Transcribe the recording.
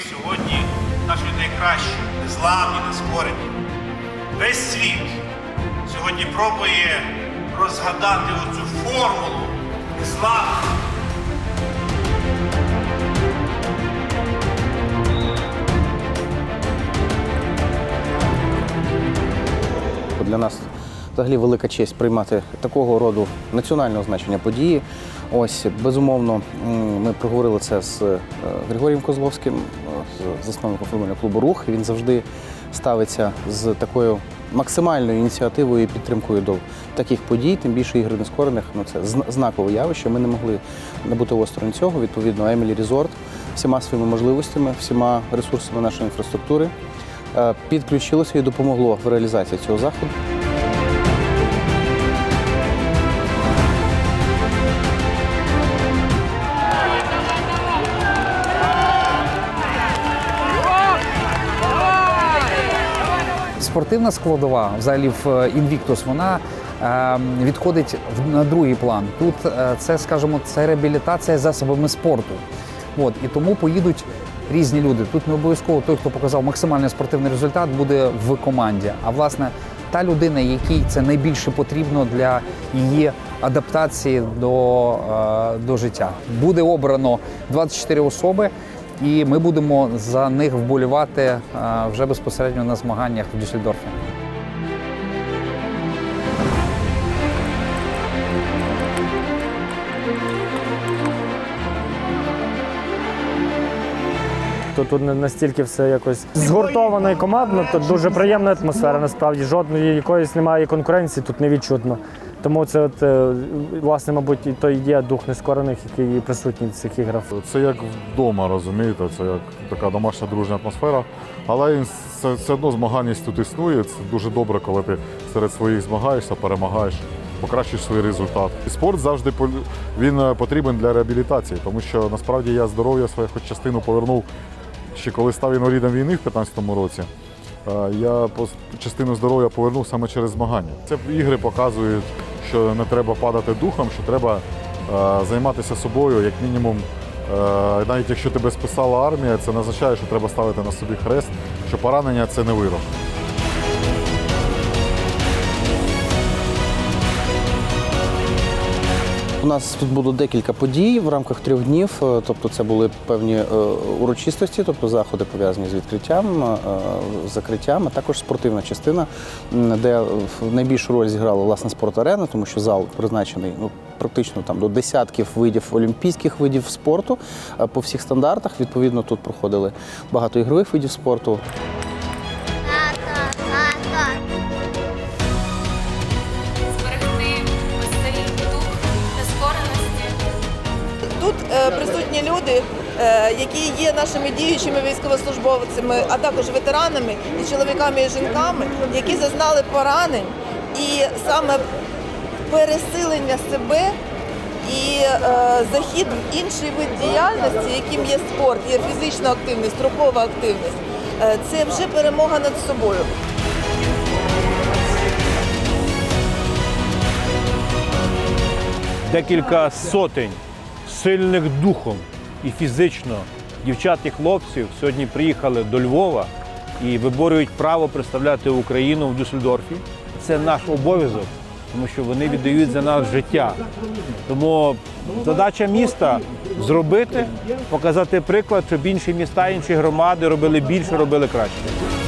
сьогодні наші найкращі, незламні, нескорені. Весь світ сьогодні пробує розгадати оцю формулу незламності. Для нас взагалі велика честь приймати такого роду національного значення події. Ось безумовно, ми проговорили це з е, Григорієм Козловським, е, з засновником футбольного клубу Рух. Він завжди ставиться з такою максимальною ініціативою і підтримкою до таких подій, тим більше ігри нескорених. Ну це знакове явище. Ми не могли не бути осторонь цього. Відповідно, Емілі Резорт всіма своїми можливостями, всіма ресурсами нашої інфраструктури е, підключилося і допомогло в реалізації цього заходу. Спортивна складова, взагалі в е, Invictus, вона е, відходить на другий план. Тут е, це, скажімо, це реабілітація засобами спорту. От, і тому поїдуть різні люди. Тут не обов'язково той, хто показав максимальний спортивний результат, буде в команді. А власне, та людина, якій це найбільше потрібно для її адаптації до, е, до життя. Буде обрано 24 особи. І ми будемо за них вболівати е, вже безпосередньо на змаганнях в Дюссельдорфі. То тут настільки все якось згуртовано і командно, тут дуже приємна атмосфера. Насправді жодної якоїсь немає конкуренції, тут не відчутно. Тому це от, е, власне, мабуть, і то є дух нескорених, який присутній цих іграх. Це як вдома, розумієте, це як така домашня дружня атмосфера. Але це все одно змаганість тут існує. Це дуже добре, коли ти серед своїх змагаєшся, перемагаєш, покращуєш свій результат. І спорт завжди він е, потрібен для реабілітації, тому що насправді я здоров'я своє хоч частину повернув ще коли став інвалідом війни в 2015 році. Е, Я частину здоров'я повернув саме через змагання. Це ігри показують, що не треба падати духом, що треба е, займатися собою, як мінімум. Е, Навіть якщо тебе списала армія, це не означає, що треба ставити на собі хрест, що поранення це не вирок. У нас тут було декілька подій в рамках трьох днів. Е, Тобто, це були певні е, урочистості, тобто заходи пов'язані з відкриттям, е, закриттям, а також спортивна частина, де найбільшу роль зіграла власне спорт-арена, тому що зал призначений ну, практично там до десятків видів олімпійських видів спорту по всіх стандартах. Відповідно, тут проходили багато ігрових видів спорту. Тут е, присутні люди, е, які є нашими діючими військовослужбовцями, а також ветеранами і чоловіками і жінками, які зазнали поранень, і саме пересилення себе і е, захід в інший вид діяльності, яким є спорт, є фізична активність, рухова активність. Це вже перемога над собою. декілька сотень сильних духом і фізично дівчат і хлопців сьогодні приїхали до Львова і виборюють право представляти Україну в Дюссельдорфі. Це наш обов'язок, тому що вони віддають за нас життя. Тому задача міста зробити, показати приклад, щоб інші міста, інші громади робили більше, робили краще.